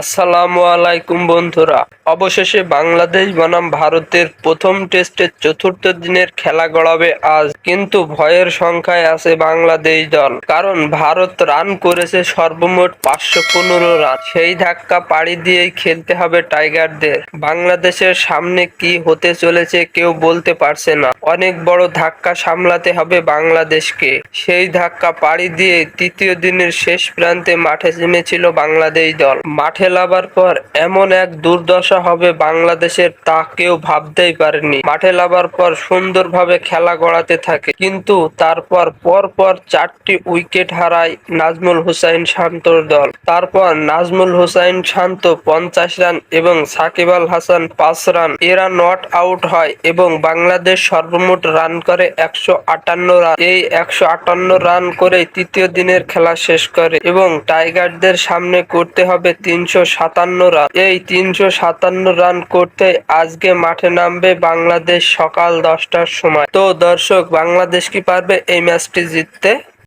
আসসালামু আলাইকুম বন্ধুরা। অবশেষে বাংলাদেশ বনাম ভারতের প্রথম টেস্টের চতুর্থ দিনের খেলা গড়াবে আজ। কিন্তু ভয়ের সংখ্যায় আছে বাংলাদেশ দল। কারণ ভারত রান করেছে সর্বমোট পাঁচশো পনেরো রান। সেই ধাক্কা পাড়ি দিয়েই খেলতে হবে টাইগারদের। বাংলাদেশের সামনে কি হতে চলেছে কেউ বলতে পারছে না। অনেক বড় ধাক্কা সামলাতে হবে বাংলাদেশকে। সেই ধাক্কা পাড়ি দিয়ে তৃতীয় দিনের শেষ প্রান্তে মাঠে নেমেছিল বাংলাদেশ দল। মাঠে লাবার পর এমন এক দুর্দশা হবে বাংলাদেশের তা কেউ ভাবতেই পারেনি। মাঠে লাবার পর সুন্দরভাবে খেলা গড়াতে থাকে। কিন্তু তারপর পর পর চারটি উইকেট হারায় নাজমুল হুসাইন শান্তর দল। তারপর নাজমুল হুসাইন শান্ত পঞ্চাশ রান এবং সাকিব আল হাসান পাঁচ রান। এরা নট আউট হয় এবং বাংলাদেশ সর্বমোট রান করে একশো আটান্ন রান। এই একশো আটান্ন রান করে তৃতীয় দিনের খেলা শেষ করে এবং টাইগারদের সামনে করতে হবে সাতান্ন রান। এই তিনশো সাতান্ন রান করতে আজকে মাঠে নামবে বাংলাদেশ সকাল দশটার সময়। তো দর্শক, বাংলাদেশ কি পারবে এই ম্যাচটি জিততে?